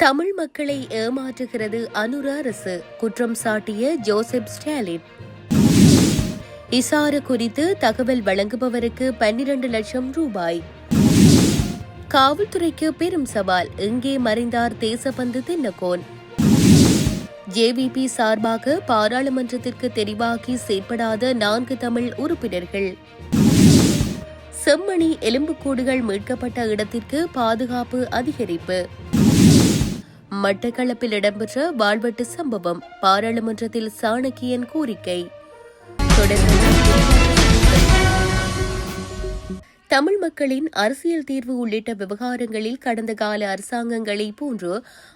தமிழ் மக்களை ஏமாற்றுகிறது அனுர அரசு. குற்றம் சாட்டிய ஜோசப் ஸ்டாலின். இசாறு குறித்து தகவல் வழங்குபவருக்கு பன்னிரண்டு லட்சம் ரூபாய். காவல்துறைக்கு பெரும் சவால். எங்கே மறைந்தார் தேசபந்து தின்னகோன். ஜேவிபி சார்பாக பாராளுமன்றத்திற்கு தெரிவாகி செயற்படாத நான்கு தமிழ் உறுப்பினர்கள். செம்மணி எலும்புக்கூடுகள் மீட்கப்பட்ட இடத்திற்கு பாதுகாப்பு அதிகரிப்பு. மட்டக்களப்பில் இடம்பெற்ற வாழ்வெட்டு சம்பவம் பாராளுமன்றத்தில் சாணக்கியன் கோரிக்கை தமிழ் மக்களின் அரசியல் தீர்வு உள்ளிட்ட விவகாரங்களில் கடந்த கால அரசாங்கங்களை போன்று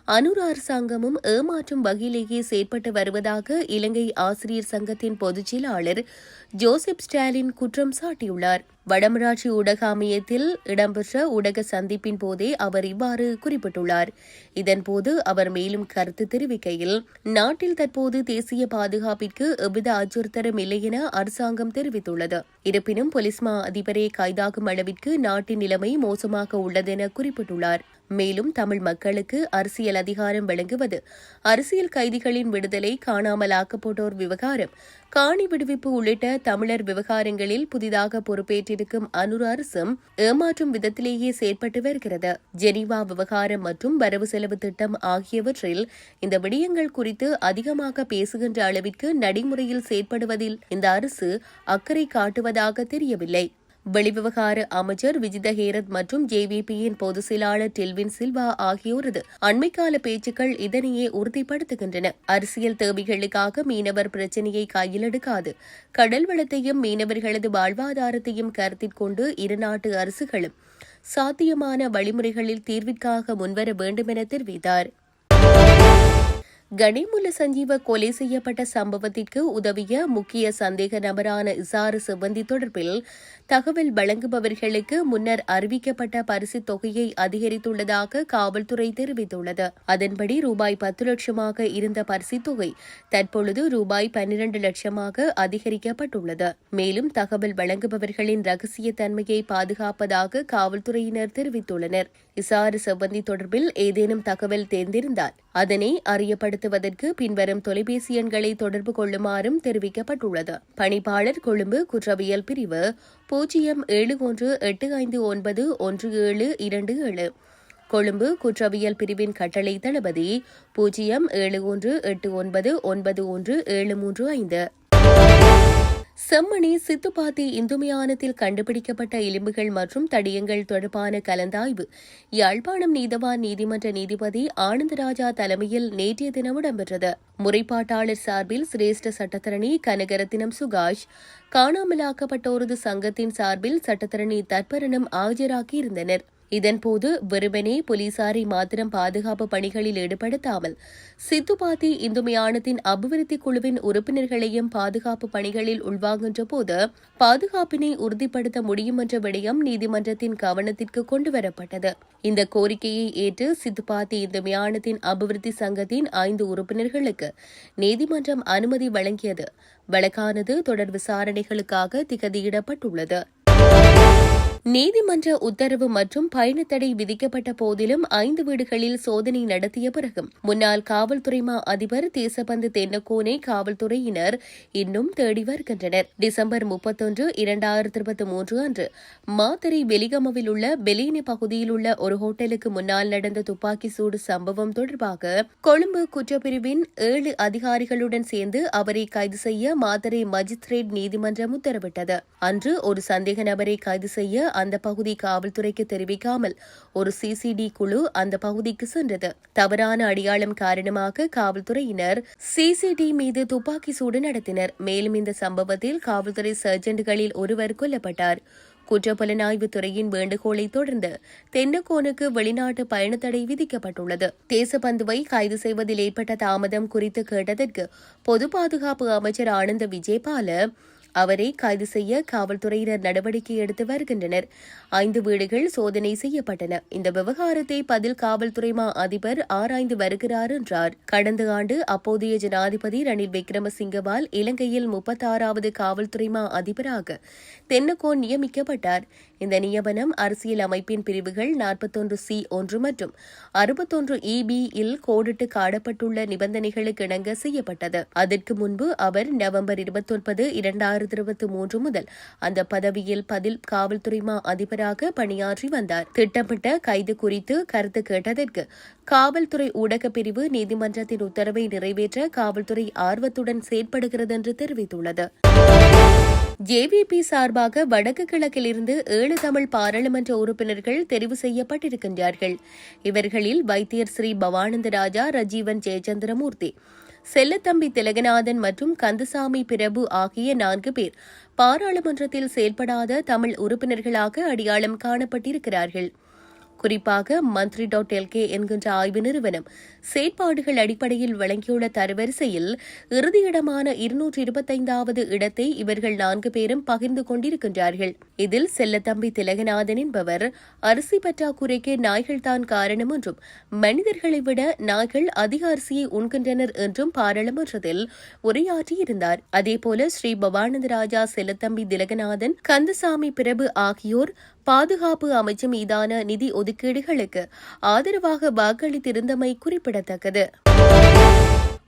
அனுர அரசாங்கமும் ஏமாற்றும் வகையிலேயே செயற்பட்டு வருவதாக இலங்கை ஆசிரியர் சங்கத்தின் பொதுச் செயலாளர் ஜோசப் ஸ்டாலின் குற்றம் சாட்டியுள்ளார். வடமராட்சி ஊடக அமையத்தில் இடம்பெற்ற ஊடக சந்திப்பின் போதே அவர் இவ்வாறு குறிப்பிட்டுள்ளார். இதன்போது அவர் மேலும் கருத்து தெரிவிக்கையில் நாட்டில் தற்போது தேசிய பாதுகாப்பிற்கு எவ்வித அச்சுறுத்தலும் இல்லை என அரசாங்கம் தெரிவித்துள்ளது. இருப்பினும் பொலிஸ்மா அதிபரை அதிபரே கைதாகும் அளவிற்கு நாட்டின் நிலைமை மோசமாக உள்ளதென குறிப்பிட்டுள்ளார். மேலும் தமிழ் மக்களுக்கு அரசியல் அதிகாரம் வழங்குவது அரசியல் கைதிகளின் விடுதலை காணாமலாக்கப்பட்டோர் விவகாரம் காணி விடுவிப்பு உள்ளிட்ட தமிழர் விவகாரங்களில் புதிதாக பொறுப்பேற்றிருக்கும் அனுர் அரசும் ஏமாற்றும் விதத்திலேயே செயற்பட்டு வருகிறது. ஜெனீவா விவகாரம் மற்றும் வரவு செலவு திட்டம் ஆகியவற்றில் இந்த விடயங்கள் குறித்து அதிகமாக பேசுகின்ற அளவிற்கு நடைமுறையில் செயற்படுவதில் இந்த அரசு அக்கறை காட்டுவதாக தெரியவில்லை. வெளிவிவகார அமைச்சர் விஜித ஹேரத் மற்றும் ஜேவிபியின் பொதுச் செயலாளர் டெல்வின் சில்வா ஆகியோரது அண்மைக்கால பேச்சுக்கள் இதனையே உறுதிப்படுத்துகின்றன. அரசியல் தேவைகளுக்காக மீனவர் பிரச்சினையை கையிலெடுக்காது கடல் வளத்தையும் மீனவர்களது வாழ்வாதாரத்தையும் கருத்தில் கொண்டு இருநாட்டு அரசுகளும் சாத்தியமான வழிமுறைகளில் தீர்விற்காக முன்வர வேண்டும் என தெரிவித்தார். கனிமுல சஞ்சீவ கொலை செய்யப்பட்ட சம்பவத்திற்கு உதவிய முக்கிய சந்தேக நபரான இசாறு சிவந்தி தொடர்பில் தகவல் வழங்குபவர்களுக்கு முன்னர் அறிவிக்கப்பட்ட பரிசு தொகையை அதிகரித்துள்ளதாக காவல்துறை தெரிவித்துள்ளது. அதன்படி ரூபாய் பத்து லட்சமாக இருந்த பரிசு தொகை தற்பொழுது ரூபாய் பன்னிரண்டு லட்சமாக அதிகரிக்கப்பட்டுள்ளது. மேலும் தகவல் வழங்குபவர்களின் ரகசிய தன்மையை பாதுகாப்பதாக காவல்துறையினர் தெரிவித்துள்ளனர். இசாறு செவ்வந்தி தொடர்பில் ஏதேனும் தகவல் தேர்ந்திருந்தால் அதனை அறியப்படுத்துவதற்கு பின்வரும் தொலைபேசி எண்களை தொடர்பு கொள்ளுமாறும் தெரிவிக்கப்பட்டுள்ளது. பணிப்பாளர் கொழும்பு குற்றவியல் பிரிவு பூஜ்ஜியம் ஏழு ஒன்று எட்டு ஐந்து ஒன்பது ஒன்று ஏழு இரண்டு ஏழு. கொழும்பு குற்றவியல் பிரிவின் கட்டளை தளபதி பூஜ்ஜியம் ஏழு ஒன்று எட்டு ஒன்பது ஒன்பது ஒன்று ஏழு மூன்று ஐந்து. செம்மணி சித்துப்பாத்தி இந்துமயானத்தில் கண்டுபிடிக்கப்பட்ட எலும்புகள் மற்றும் தடியங்கள் தொடர்பான கலந்தாய்வு. யாழ்ப்பாணம் நீதவான் நீதிமன்ற நீதிபதி ஆனந்தராஜா தலைமையில் நேற்றைய தினம் இடம்பெற்றது. முறைப்பாட்டாளர் சார்பில் சிரேஷ்ட சட்டத்தரணி கனகரத்தினம் சுகாஷ் காணாமலாக்கப்பட்டோரது சங்கத்தின் சார்பில் சட்டத்தரணி தற்பரணம் ஆஜராகியிருந்தனா் இதன்போது வெறுமனே போலீசாரை மாத்திரம் பாதுகாப்பு பணிகளில் ஈடுபடுத்தாமல் சித்துபாத்தி இந்து மயானத்தின் அபிவிருத்தி குழுவின் உறுப்பினர்களையும் பாதுகாப்பு பணிகளில் உள்வாங்குகின்ற போது பாதுகாப்பினை உறுதிப்படுத்த முடியும் என்ற விடயம் நீதிமன்றத்தின் கவனத்திற்கு கொண்டுவரப்பட்டது. இந்த கோரிக்கையை ஏற்று சித்துபாத்தி இந்து மயானத்தின் அபிவிருத்தி சங்கத்தின் ஐந்து உறுப்பினர்களுக்கு நீதிமன்றம் அனுமதி வழங்கியது. வழக்கானது தொடர் விசாரணைகளுக்காக திகதியிடப்பட்டுள்ளது. நீதிமன்ற உத்தரவு மற்றும் பயணத்தடை விதிக்கப்பட்ட போதிலும் ஐந்து வீடுகளில் சோதனை நடத்திய பிறகும் முன்னாள் காவல்துறை மா அதிபர் தேசபந்து தென்னக்கோனை காவல்துறையினர் இன்னும் தேடி வருகின்றனர். டிசம்பர் முப்பத்தொன்று இரண்டாயிரத்தி இருபத்தி மூன்று அன்று மாத்தரை வெலிகமவில் உள்ள பெலினி பகுதியில் உள்ள ஒரு ஹோட்டலுக்கு முன்னால் நடந்த துப்பாக்கி சூடு சம்பவம் தொடர்பாக கொழும்பு குற்றப்பிரிவின் ஏழு அதிகாரிகளுடன் சேர்ந்து அவரை கைது செய்ய மாத்தரை மஜிஸ்திரேட் நீதிமன்றம் உத்தரவிட்டது. அன்று ஒரு சந்தேக நபரை கைது செய்ய அந்த பகுதி காவல்துறைக்கு தெரிவிக்காமல் ஒரு சிசிடி குழு அந்த பகுதிக்கு சென்றது. தவறான அடையாளம் காரணமாக காவல்துறையினர் சிசிடி மீது துப்பாக்கி சூடு நடத்தினர். மேலும் இந்த சம்பவத்தில் காவல்துறை சர்ஜன்ட்களில் ஒருவர் கொல்லப்பட்டார். குற்றப்புலனாய்வு துறையின் வேண்டுகோளை தொடர்ந்து தென்னக்கோனுக்கு வெளிநாட்டு பயணத்தடை விதிக்கப்பட்டுள்ளது. தேசபந்துவை கைது செய்வதில் ஏற்பட்ட தாமதம் குறித்து கேட்டதற்கு பொது பாதுகாப்பு அமைச்சர் ஆனந்த விஜயபால அவரை கைது செய்ய காவல்துறையினர் நடவடிக்கை எடுத்து வருகின்றனர். ஐந்து வீடுகள் சோதனை செய்யப்பட்டன. இந்த விவகாரத்தை பதில் காவல்துறை மா அதிபர் ஆராய்ந்து வருகிறார் என்றார். கடந்த ஆண்டு அப்போதைய ஜனாதிபதி ரணில் விக்ரமசிங்கவால் இலங்கையில் முப்பத்தாறாவது காவல்துறை மா அதிபராக தென்னக்கோன் நியமிக்கப்பட்டார். இந்த நியமனம் அரசியல் அமைப்பின் பிரிவுகள் நாற்பத்தொன்று சி ஒன்று மற்றும் அறுபத்தொன்று இபி இல் கோடிட்டு காடப்பட்டுள்ள நிபந்தனைகளுக்கு இணங்க செய்யப்பட்டது. அதற்கு முன்பு அவர் நவம்பர் இருபத்தொன்பது இரண்டாயிரத்தி இருபத்தி மூன்று முதல் அந்த பதவியில் பதில் காவல்துறை மா அதிபராக பணியாற்றி வந்தார். திட்டமிட்ட கைது குறித்து கருத்து கேட்டதற்கு காவல்துறை ஊடகப் பிரிவு நீதிமன்றத்தின் உத்தரவை நிறைவேற்ற காவல்துறை ஆர்வத்துடன் செயற்படுகிறது என்று தெரிவித்துள்ளது ஜேவிபி சார்பாக வடக்கு கிழக்கிலிருந்து ஏழு தமிழ் பாராளுமன்ற உறுப்பினர்கள் தெரிவு செய்யப்பட்டிருக்கின்றார்கள். இவர்களில் வைத்தியர் ஸ்ரீ பவானந்த ராஜா ரஜீவன் ஜெயச்சந்திரமூர்த்தி செல்லத்தம்பி திலகநாதன் மற்றும் கந்தசாமி பிரபு ஆகிய நான்கு பேர் பாராளுமன்றத்தில் செயல்படாத தமிழ் உறுப்பினர்களாக அடையாளம் காணப்பட்டிருக்கிறார்கள். குறிப்பாக மந்த்ரி டாட் எல்கே என்கின்ற ஆய்வு நிறுவனம் செயற்பாடுகள் அடிப்படையில் வழங்கியுள்ள தரவரிசையில் இறுதியிடமான இருநூற்று இருபத்தைந்தாவது இடத்தை இவர்கள் நான்கு பேரும் பகிர்ந்து கொண்டிருக்கின்றார்கள். இதில் செல்லத்தம்பி திலகநாதன் என்பவர் அரிசி பற்றாக்குறைக்கு நாய்கள் தான் காரணம் என்றும் மனிதர்களை விட நாய்கள் அதிக அரிசியை உண்கின்றனர் என்றும் பாராளுமன்றத்தில் உரையாற்றியிருந்தார். அதேபோல ஸ்ரீ பவானந்த ராஜா செல்லத்தம்பி திலகநாதன் கந்தசாமி பிரபு ஆகியோர் பாதுகாப்பு அமைச்சு மீதான நிதி ஒதுக்கீடுகளுக்கு ஆதரவாக வாக்களித்திருந்தமை குறிப்பிடத்தக்கது.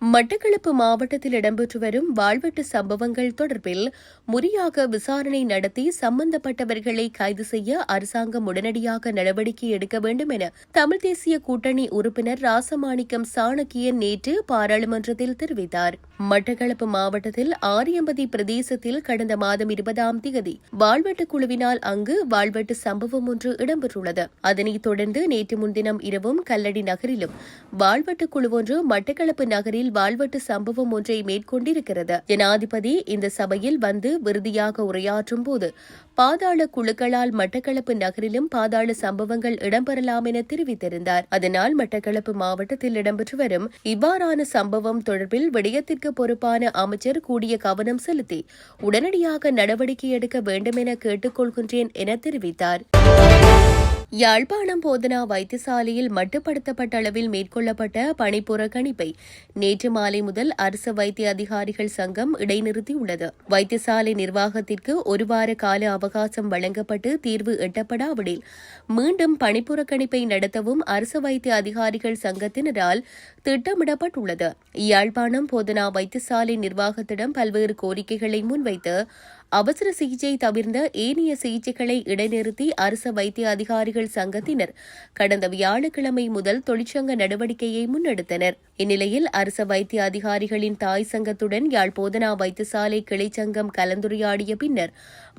மட்டக்களப்பு மாவட்டத்தில் இடம்பெற்று வரும் வாழ்வெட்டு சம்பவங்கள் தொடர்பில் முறையாக விசாரணை நடத்தி சம்பந்தப்பட்டவர்களை கைது செய்ய அரசாங்கம் உடனடியாக நடவடிக்கை எடுக்க வேண்டும் என தமிழ் தேசிய கூட்டணி உறுப்பினர் ராசமாணிக்கம் சாணக்கியன் நேற்று பாராளுமன்றத்தில் தெரிவித்தார். மட்டக்களப்பு மாவட்டத்தில் ஆரியம்பதி பிரதேசத்தில் கடந்த மாதம் இருபதாம் தேதி வாழ்வெட்டு குழுவினால் அங்கு வாழ்வெட்டு சம்பவம் ஒன்று இடம்பெற்றுள்ளது. அதனைத் தொடர்ந்து நேற்று முன்தினம் இரவும் கல்லடி நகரிலும் வாழ்வெட்டு குழு ஒன்று மட்டக்களப்பு நகரில் வாழ்வெட்டு சம்பவம் ஒன்றை மேற்கொண்டிருக்கிறது. ஜனாதிபதி இந்த சபையில் வந்து விருதியாக உரையாற்றும் போது பாதாள குழுக்களால் மட்டக்களப்பு நகரிலும் பாதாள சம்பவங்கள் இடம்பெறலாம் என தெரிவித்திருந்தார். அதனால் மட்டக்களப்பு மாவட்டத்தில் இடம்பெற்று வரும் இவ்வாறான சம்பவம் தொடர்பில் விடயத்திற்கு பொறுப்பான அமைச்சர் கூடிய கவனம் செலுத்தி உடனடியாக நடவடிக்கை எடுக்க வேண்டும் என கேட்டுக்கொள்கின்றேன் என தெரிவித்தார். யாழ்ப்பாணம் போதனா வைத்தியசாலையில் மட்டுப்படுத்தப்பட்ட அளவில் மேற்கொள்ளப்பட்ட பணிப்புறக்கணிப்பை நேற்று மாலை முதல் அரசு வைத்திய அதிகாரிகள் சங்கம் இடைநிறுத்தியுள்ளது. வைத்தியசாலை நிர்வாகத்திற்கு ஒரு வார கால அவகாசம் வழங்கப்பட்டு தீர்வு எட்டப்படாவிடில் மீண்டும் பணிப்புறக்கணிப்பை நடத்தவும் அரசு வைத்திய அதிகாரிகள் சங்கத்தினரால் திட்டமிடப்பட்டுள்ளது. யாழ்ப்பாணம் போதனா வைத்தியசாலை நிர்வாகத்திடம் பல்வேறு கோரிக்கைகளை முன்வைத்து அவசர சிகிச்சை தவிர்ந்த ஏனைய சிகிச்சைகளை இடைநிறுத்தி அரச வைத்திய அதிகாரிகள் சங்கத்தினர் கடந்த வியாழக்கிழமை முதல் தொழிற்சங்க நடவடிக்கையை முன்னெடுத்தனர். இந்நிலையில் அரச வைத்திய அதிகாரிகளின் தாய் சங்கத்துடன் யாழ் போதனா வைத்தியசாலை கிளைச்சங்கம் கலந்துரையாடிய பின்னர்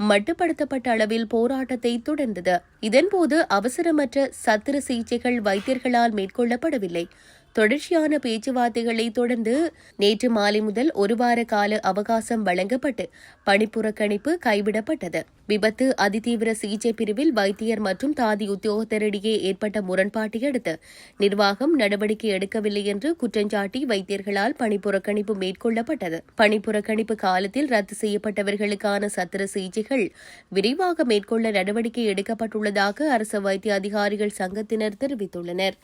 மட்டுப்படுத்தப்பட்ட அளவில் போராட்டத்தை தொடர்ந்தது. இதன்போது அவசரமற்ற சத்திர சிகிச்சைகள் வைத்தியர்களால் மேற்கொள்ளப்படவில்லை. தொடர்ச்சியான பேச்சுவார்த்தைகளை தொடர்ந்து நேற்று மாலை முதல் ஒரு வார கால அவகாசம் வழங்கப்பட்டு பணிப்புறக்கணிப்பு கைவிடப்பட்டது. விபத்து அதிதீவிர சிகிச்சை பிரிவில் வைத்தியர் மற்றும் தாதி உத்தியோகத்தரிடையே ஏற்பட்ட முரண்பாட்டை அடுத்து நிர்வாகம் நடவடிக்கை எடுக்கவில்லை என்று குற்றஞ்சாட்டி வைத்தியர்களால் பணிப்புறக்கணிப்பு மேற்கொள்ளப்பட்டது. பணிப்புறக்கணிப்பு காலத்தில் ரத்து செய்யப்பட்டவர்களுக்கான சத்திர சிகிச்சைகள் விரைவாக மேற்கொள்ள நடவடிக்கை எடுக்கப்பட்டுள்ளதாக அரசு வைத்திய அதிகாரிகள் சங்கத்தினர் தெரிவித்துள்ளனர்.